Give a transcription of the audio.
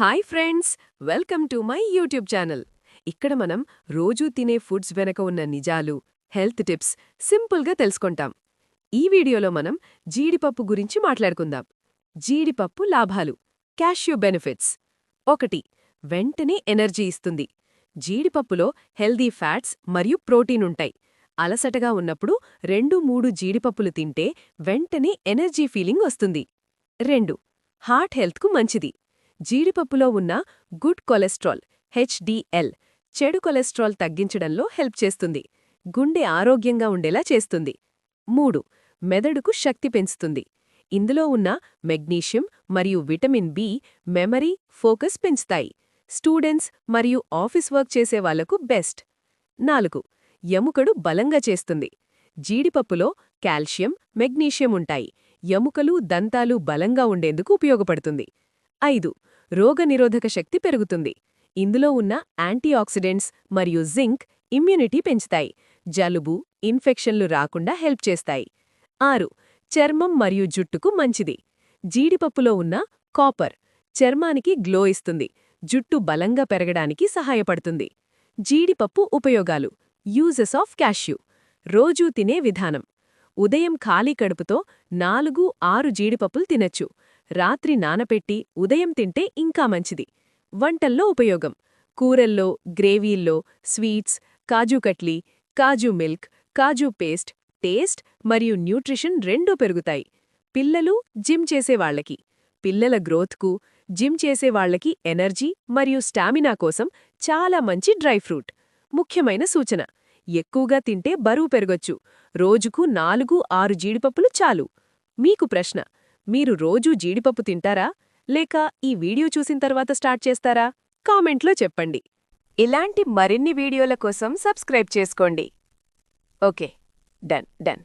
Hi friends welcome to my YouTube channel ఇక్కడ మనం రోజూ తినే ఫుడ్స్ వెనక ఉన్న నిజాలు హెల్త్ టిప్స్ సింపుల్గా తెలుసుకుంటాం. ఈ వీడియోలో మనం జీడిపప్పు గురించి మాట్లాడుకుందాం. జీడిపప్పు లాభాలు క్యాష్యూ బెనిఫిట్స్ ఒకటి వెంటనే ఎనర్జీ ఇస్తుంది. జీడిపప్పులో హెల్దీ ఫ్యాట్స్ మరియు ప్రోటీన్ ఉంటాయి. అలసటగా ఉన్నప్పుడు రెండు మూడు జీడిపప్పులు తింటే వెంటనే ఎనర్జీ ఫీలింగ్ వస్తుంది. రెండు హార్ట్ హెల్త్కు మంచిది. జీడిపప్పులో ఉన్న గుడ్ కొలెస్ట్రాల్ హెచ్డిఎల్ చెడు కొలెస్ట్రాల్ తగ్గించడంలో హెల్ప్ చేస్తుంది. గుండె ఆరోగ్యంగా ఉండేలా చేస్తుంది. మూడు మెదడుకు శక్తి పెంచుతుంది. ఇందులో ఉన్న మెగ్నీషియం మరియు విటమిన్ బి మెమరీ ఫోకస్ పెంచుతాయి. స్టూడెంట్స్ మరియు ఆఫీస్ వర్క్ చేసేవాళ్ళకు బెస్ట్. నాలుగు ఎముకడు బలంగా చేస్తుంది. జీడిపప్పులో కాల్షియం మెగ్నీషియం ఉంటాయి. ఎముకలు దంతాలు బలంగా ఉండేందుకు ఉపయోగపడుతుంది. ఐదు. రోగనిరోధక శక్తి పెరుగుతుంది. ఇందులో ఉన్న యాంటీఆక్సిడెంట్స్ మరియు జింక్ ఇమ్యూనిటీ పెంచుతాయి. జలుబు ఇన్ఫెక్షన్లు రాకుండా హెల్ప్ చేస్తాయి. ఆరు. చర్మం మరియు జుట్టుకు మంచిది. జీడిపప్పులో ఉన్న కాపర్ చర్మానికి గ్లో ఇస్తుంది. జుట్టు బలంగా పెరగడానికి సహాయపడుతుంది. జీడిపప్పు ఉపయోగాలు. Uses of cashew. రోజూ తినే విధానం. ఉదయం ఖాళీ కడుపుతో నాలుగు ఆరు జీడిపప్పులు తినచ్చు. రాత్రి నానపెట్టి ఉదయం తింటే ఇంకా మంచిది. వంటల్లో ఉపయోగం. కూరల్లో గ్రేవీల్లో sweets kaju katli kaju milk kaju paste taste మరియు న్యూట్రిషన్ రెండూ పెరుగుతాయి. పిల్లలు జిమ్ చేసేవాళ్ళకి పిల్లల గ్రోత్కు జిమ్ చేసేవాళ్ళకి ఎనర్జీ మరియు స్టామినా కోసం చాలా మంచి డ్రై ఫ్రూట్. ముఖ్యమైన సూచన. ఎక్కువగా తింటే బరువు పెరగొచ్చు. రోజుకు నాలుగు ఆరు జీడిపప్పులు చాలు. మీకు ప్రశ్న. మీరు రోజూ జీడిపప్పు తింటారా? లేక ఈ వీడియో చూసిన తర్వాత స్టార్ట్ చేస్తారా? కామెంట్లో చెప్పండి. ఇలాంటి మరిన్ని వీడియోల కోసం సబ్స్క్రైబ్ చేసుకోండి. Okay done done.